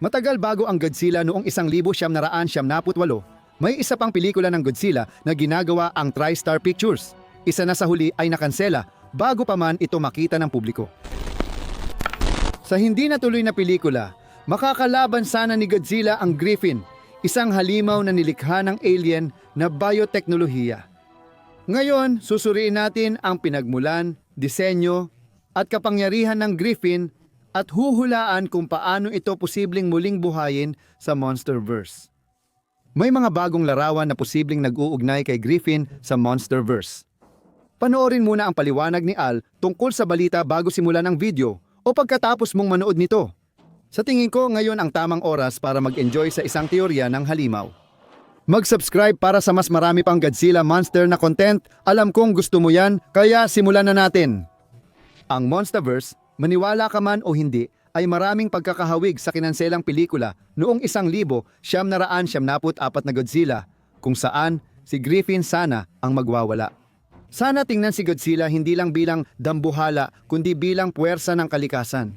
Matagal bago ang Godzilla noong 1978, may isa pang pelikula ng Godzilla na ginagawa ang TriStar Pictures. Isa na sa huli ay nakansela bago pa man ito makita ng publiko. Sa hindi natuloy na pelikula, makakalaban sana ni Godzilla ang Griffin, isang halimaw na nilikha ng alien na bioteknolohiya. Ngayon, susuriin natin ang pinagmulan, disenyo, at kapangyarihan ng Griffin at huhulaan kung paano ito posibleng muling buhayin sa Monsterverse. May mga bagong larawan na posibleng nag-uugnay kay Griffin sa Monsterverse. Panoorin muna ang paliwanag ni Al tungkol sa balita bago simulan ang video o pagkatapos mong manood nito. Sa tingin ko ngayon ang tamang oras para mag-enjoy sa isang teorya ng halimaw. Mag-subscribe para sa mas marami pang Godzilla Monster na content. Alam kong gusto mo yan, kaya simulan na natin. Ang Monsterverse, maniwala ka man o hindi, ay maraming pagkakahawig sa kinanselang pelikula noong isang libo siyam na raan siyam naput apat na Godzilla, kung saan si Griffin sana ang magwawala. Sana tingnan si Godzilla hindi lang bilang dambuhala kundi bilang puwersa ng kalikasan.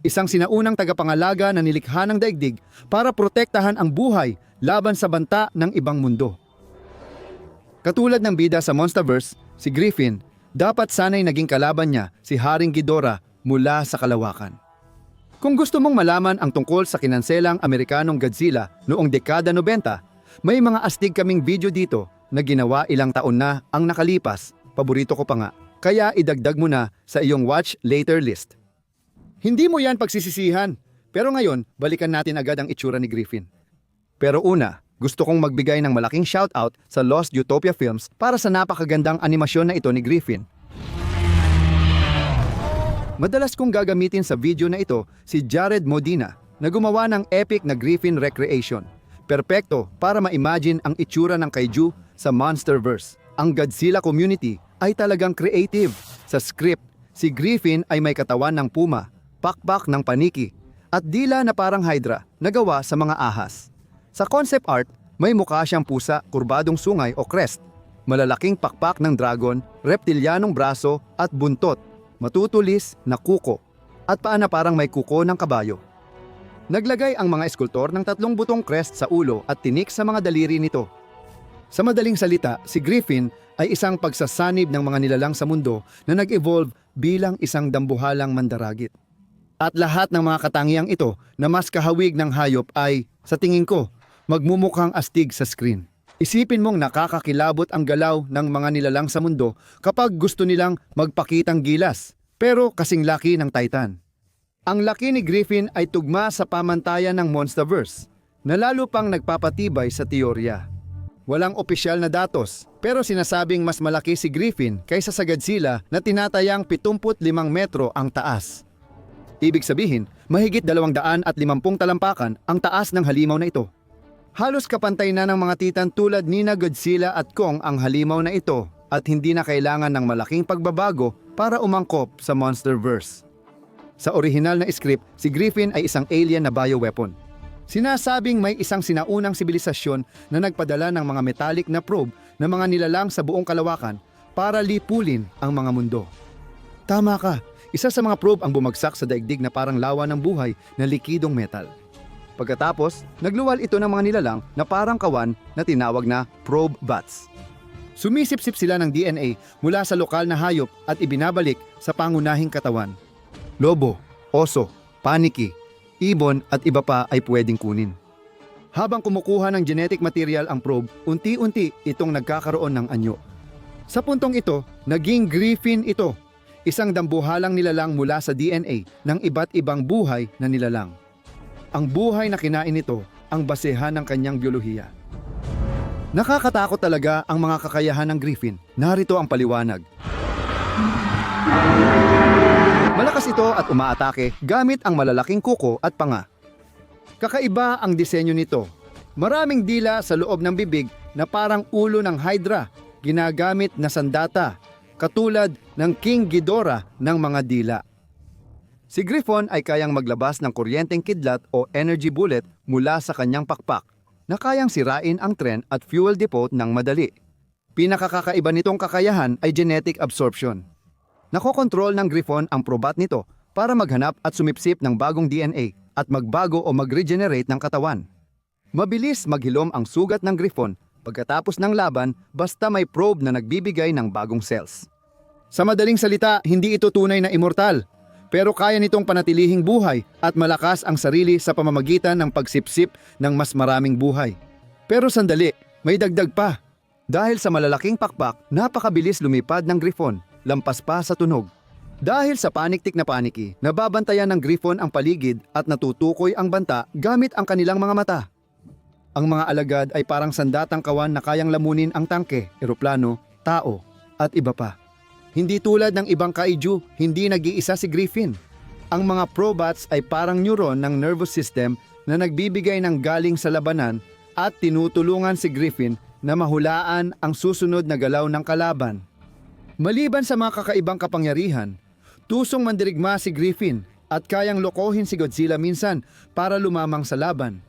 Isang sinaunang tagapangalaga na nilikha ng daigdig para protektahan ang buhay laban sa banta ng ibang mundo. Katulad ng bida sa Monsterverse, si Griffin, dapat sana'y naging kalaban niya si Haring Ghidorah mula sa kalawakan. Kung gusto mong malaman ang tungkol sa kinanselang Amerikanong Godzilla noong dekada 90, may mga astig kaming video dito na ginawa ilang taon na ang nakalipas, paborito ko pa nga, kaya idagdag mo na sa iyong watch later list. Hindi mo yan pagsisisihan, pero ngayon balikan natin agad ang itsura ni Griffin. Pero una, gusto kong magbigay ng malaking shoutout sa Lost Utopia Films para sa napakagandang animasyon na ito ni Griffin. Madalas kong gagamitin sa video na ito si Jared Modina na gumawa ng epic na Griffin Recreation. Perpekto para ma-imagine ang itsura ng kaiju sa Monsterverse. Ang Godzilla community ay talagang creative. Sa script, si Griffin ay may katawan ng puma, pakpak ng paniki, at dila na parang hydra na gawa sa mga ahas. Sa concept art, may mukha siyang pusa, kurbadong sungay o crest, malalaking pakpak ng dragon, reptilyanong braso at buntot, matutulis na kuko, at paa na parang may kuko ng kabayo. Naglagay ang mga eskultor ng tatlong butong crest sa ulo at tinik sa mga daliri nito. Sa madaling salita, si Griffin ay isang pagsasanib ng mga nilalang sa mundo na nag-evolve bilang isang dambuhalang mandaragit. At lahat ng mga katangiang ito na mas kahawig ng hayop ay, sa tingin ko, magmumukhang astig sa screen. Isipin mong nakakakilabot ang galaw ng mga nilalang sa mundo kapag gusto nilang magpakitang gilas, pero kasing laki ng Titan. Ang laki ni Griffin ay tugma sa pamantayan ng Monsterverse, na lalo pang nagpapatibay sa teorya. Walang opisyal na datos, pero sinasabing mas malaki si Griffin kaysa sa Godzilla na tinatayang 75 metro ang taas. Ibig sabihin, mahigit 250 talampakan ang taas ng halimaw na ito. Halos kapantay na ng mga titan tulad ni na Godzilla at Kong ang halimaw na ito at hindi na kailangan ng malaking pagbabago para umangkop sa Monsterverse. Sa orihinal na script, si Griffin ay isang alien na bioweapon. Sinasabing may isang sinaunang sibilisasyon na nagpadala ng mga metallic na probe na mga nilalang sa buong kalawakan para lipulin ang mga mundo. Tama ka, isa sa mga probe ang bumagsak sa daigdig na parang lawa ng buhay na likidong metal. Pagkatapos, nagluwal ito ng mga nilalang na parang kawan na tinawag na probe bats. Sumisip-sip sila ng DNA mula sa lokal na hayop at ibinabalik sa pangunahing katawan. Lobo, oso, paniki, ibon at iba pa ay pwedeng kunin. Habang kumukuha ng genetic material ang probe, unti-unti itong nagkakaroon ng anyo. Sa puntong ito, naging griffin ito, isang dambuhalang nilalang mula sa DNA ng iba't ibang buhay na nilalang. Ang buhay na kinain nito ang basehan ng kanyang biolohiya. Nakakatakot talaga ang mga kakayahan ng Griffin. Narito ang paliwanag. Malakas ito at umaatake gamit ang malalaking kuko at panga. Kakaiba ang disenyo nito. Maraming dila sa loob ng bibig na parang ulo ng Hydra, ginagamit na sandata, katulad ng King Ghidorah ng mga dila. Si Griffon ay kayang maglabas ng kuryenteng kidlat o energy bullet mula sa kanyang pakpak na kayang sirain ang tren at fuel depot ng madali. Pinakakakaiba nitong kakayahan ay genetic absorption. Nakokontrol ng Griffon ang probat nito para maghanap at sumipsip ng bagong DNA at magbago o mag-regenerate ng katawan. Mabilis maghilom ang sugat ng Griffon pagkatapos ng laban basta may probe na nagbibigay ng bagong cells. Sa madaling salita, hindi ito tunay na immortal, pero kaya nitong panatilihing buhay at malakas ang sarili sa pamamagitan ng pagsipsip ng mas maraming buhay. Pero sandali, may dagdag pa. Dahil sa malalaking pakpak, napakabilis lumipad ng Griffon, lampas pa sa tunog. Dahil sa paniktik na paniki, nababantayan ng Griffon ang paligid at natutukoy ang banta gamit ang kanilang mga mata. Ang mga alagad ay parang sandatang kawan na kayang lamunin ang tangke, eroplano, tao, at iba pa. Hindi tulad ng ibang kaiju, hindi nag-iisa si Griffin. Ang mga probats ay parang neuron ng nervous system na nagbibigay ng galing sa labanan at tinutulungan si Griffin na mahulaan ang susunod na galaw ng kalaban. Maliban sa mga kakaibang kapangyarihan, tusong mandirigma si Griffin at kayang lokohin si Godzilla minsan para lumamang sa laban.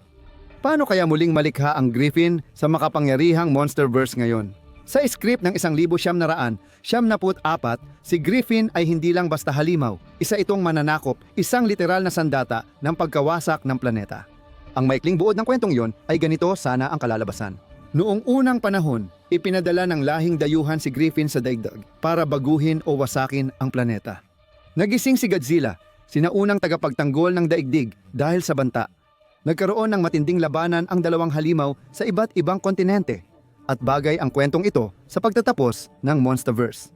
Paano kaya muling malikha ang Griffin sa makapangyarihang Monsterverse ngayon? Sa script ng isang libo siyam na raan, siyam na put apat, si Griffin ay hindi lang basta halimaw. Isa itong mananakop, isang literal na sandata ng pagkawasak ng planeta. Ang maikling buod ng kwentong yon ay ganito sana ang kalalabasan. Noong unang panahon, ipinadala ng lahing dayuhan si Griffin sa daigdag para baguhin o wasakin ang planeta. Nagising si Godzilla, sinaunang tagapagtanggol ng daigdig dahil sa banta. Nagkaroon ng matinding labanan ang dalawang halimaw sa iba't ibang kontinente at bagay ang kwentong ito sa pagtatapos ng Monsterverse.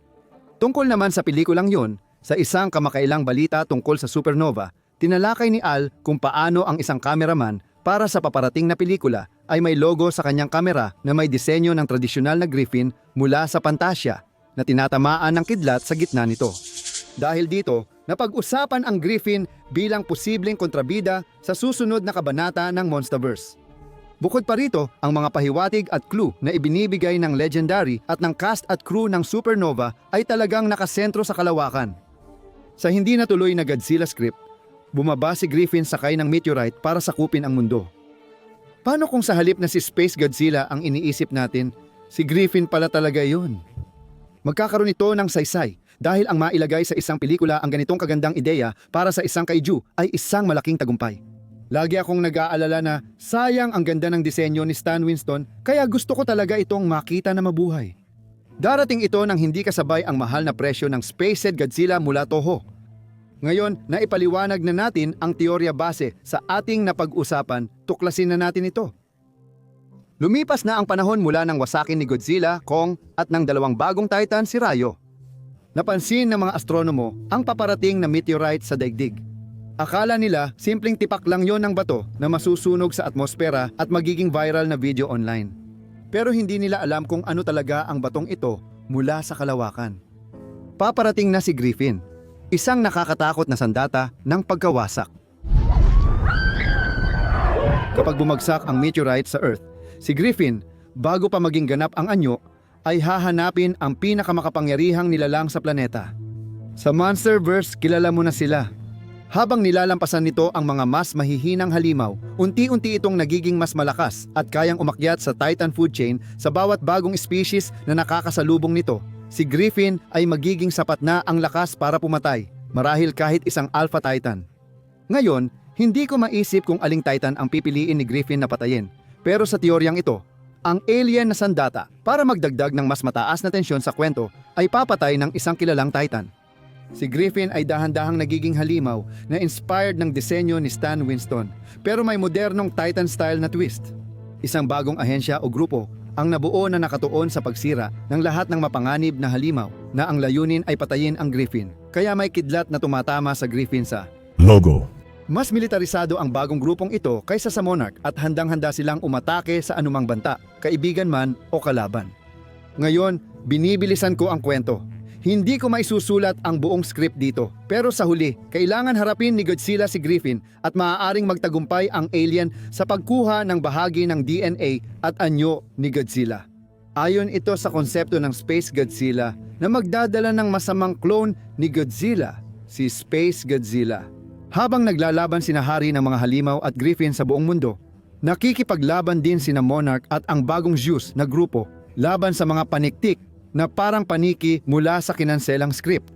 Tungkol naman sa pelikulang yon, sa isang kamakailang balita tungkol sa supernova, tinalakay ni Al kung paano ang isang cameraman para sa paparating na pelikula ay may logo sa kanyang kamera na may disenyo ng tradisyonal na griffin mula sa Pantasia na tinatamaan ng kidlat sa gitna nito. Dahil dito, napag-usapan ang griffin bilang posibleng kontrabida sa susunod na kabanata ng Monsterverse. Bukod pa rito, ang mga pahiwatig at clue na ibinibigay ng legendary at ng cast at crew ng Supernova ay talagang nakasentro sa kalawakan. Sa hindi natuloy na Godzilla script, bumaba si Griffin sakay ng meteorite para sakupin ang mundo. Paano kung sa halip na si Space Godzilla ang iniisip natin, si Griffin pala talaga yun? Magkakaroon ito ng saysay dahil ang mailagay sa isang pelikula ang ganitong kagandang ideya para sa isang kaiju ay isang malaking tagumpay. Lagi akong nag-aalala na sayang ang ganda ng disenyo ni Stan Winston kaya gusto ko talaga itong makita na mabuhay. Darating ito nang hindi kasabay ang mahal na presyo ng Spaced Godzilla mula Toho. Ngayon, naipaliwanag na natin ang teorya base sa ating napag-usapan, tuklasin na natin ito. Lumipas na ang panahon mula ng wasakin ni Godzilla, Kong at ng dalawang bagong titan si Rayo. Napansin ng mga astronomo ang paparating na meteorite sa daigdig. Akala nila simpleng tipak lang yon ng bato na masusunog sa atmosfera at magiging viral na video online. Pero hindi nila alam kung ano talaga ang batong ito mula sa kalawakan. Paparating na si Griffin, isang nakakatakot na sandata ng pagkawasak. Kapag bumagsak ang meteorite sa Earth, si Griffin, bago pa maging ganap ang anyo, ay hahanapin ang pinakamakapangyarihang nilalang sa planeta. Sa Monsterverse, kilala mo na sila. Habang nilalampasan nito ang mga mas mahihinang halimaw, unti-unti itong nagiging mas malakas at kayang umakyat sa Titan food chain sa bawat bagong species na nakakasalubong nito. Si Griffin ay magiging sapat na ang lakas para pumatay, marahil kahit isang Alpha Titan. Ngayon, hindi ko maisip kung aling Titan ang pipiliin ni Griffin na patayin. Pero sa teoryang ito, ang alien na sandata para magdagdag ng mas mataas na tensyon sa kwento ay papatay ng isang kilalang Titan. Si Griffin ay dahan-dahang nagiging halimaw na inspired ng disenyo ni Stan Winston pero may modernong Titan-style na twist. Isang bagong ahensya o grupo ang nabuo na nakatuon sa pagsira ng lahat ng mapanganib na halimaw na ang layunin ay patayin ang Griffin. Kaya may kidlat na tumatama sa Griffin sa Logo. mas militarisado ang bagong grupong ito kaysa sa Monarch at handang-handa silang umatake sa anumang banta, kaibigan man o kalaban. Ngayon, binibilisan ko ang kwento. Hindi ko maisusulat ang buong script dito. Pero sa huli, kailangan harapin ni Godzilla si Griffin at maaaring magtagumpay ang alien sa pagkuha ng bahagi ng DNA at anyo ni Godzilla. Ayon ito sa konsepto ng Space Godzilla na magdadala ng masamang clone ni Godzilla, si Space Godzilla. Habang naglalaban sina Hari ng mga halimaw at Griffin sa buong mundo, nakikipaglaban din sina Monarch at ang bagong Zeus na grupo laban sa mga paniktik na parang paniki mula sa kinanselang script.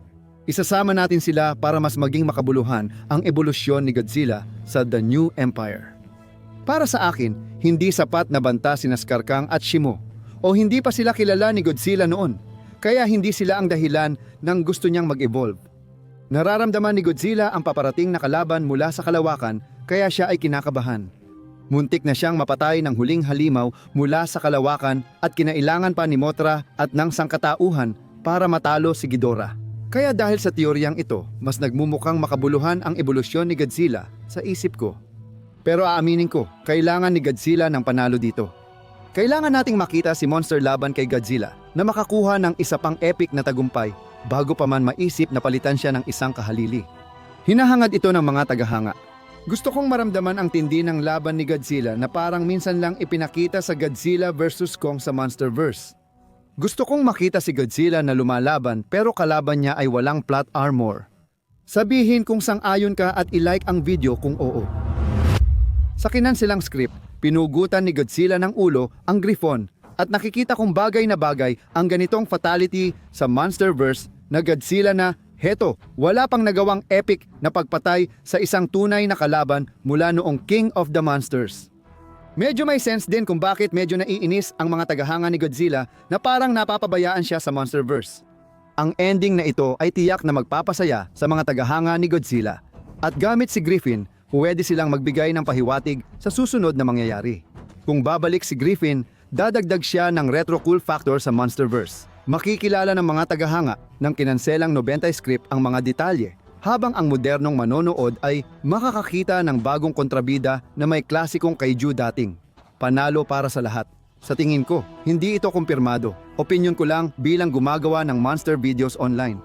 Isasama natin sila para mas maging makabuluhan ang ebolusyon ni Godzilla sa The New Empire. Para sa akin, hindi sapat na banta si Naskarkang at Shimo o hindi pa sila kilala ni Godzilla noon, kaya hindi sila ang dahilan ng gusto niyang mag-evolve. Nararamdaman ni Godzilla ang paparating na kalaban mula sa kalawakan kaya siya ay kinakabahan. Muntik na siyang mapatay ng huling halimaw mula sa kalawakan at kinailangan pa ni Mothra at ng sangkatauhan para matalo si Ghidorah. Kaya dahil sa teoryang ito, mas nagmumukhang makabuluhan ang ebolusyon ni Godzilla sa isip ko. Pero aaminin ko, kailangan ni Godzilla ng panalo dito. Kailangan nating makita si Monster laban kay Godzilla na makakuha ng isa pang epic na tagumpay bago pa man maisip na palitan siya ng isang kahalili. Hinahangad ito ng mga tagahanga. Gusto kong maramdaman ang tindi ng laban ni Godzilla na parang minsan lang ipinakita sa Godzilla vs. Kong sa Monsterverse. Gusto kong makita si Godzilla na lumalaban pero kalaban niya ay walang plot armor. Sabihin kung sang-ayon ka at ilike ang video kung oo. Sa kinansilang script, pinugutan ni Godzilla ng ulo ang Griffon at nakikita kong bagay na bagay ang ganitong fatality sa Monsterverse na Godzilla na heto, wala pang nagawang epic na pagpatay sa isang tunay na kalaban mula noong King of the Monsters. Medyo may sense din kung bakit medyo naiinis ang mga tagahanga ni Godzilla na parang napapabayaan siya sa Monsterverse. Ang ending na ito ay tiyak na magpapasaya sa mga tagahanga ni Godzilla. At gamit si Griffin, pwede silang magbigay ng pahiwatig sa susunod na mangyayari. Kung babalik si Griffin, dadagdag siya ng retro cool factor sa Monsterverse. Makikilala ng mga tagahanga ng kinanselang 90 script ang mga detalye habang ang modernong manonood ay makakakita ng bagong kontrabida na may klasikong kaiju dating. Panalo para sa lahat. Sa tingin ko, hindi ito kumpirmado. Opinyon ko lang bilang gumagawa ng monster videos online.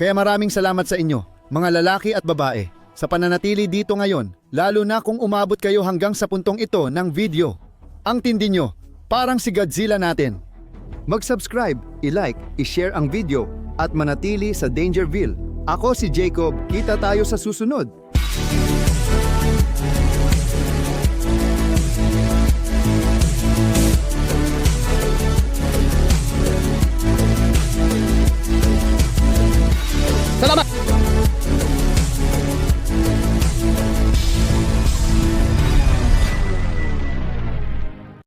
Kaya maraming salamat sa inyo, mga lalaki at babae, sa pananatili dito ngayon, lalo na kung umabot kayo hanggang sa puntong ito ng video. Ang tindi nyo, parang si Godzilla natin. Mag-subscribe, i-like, i-share ang video, at manatili sa Dangerville. Ako si Jacob, kita tayo sa susunod. Salamat!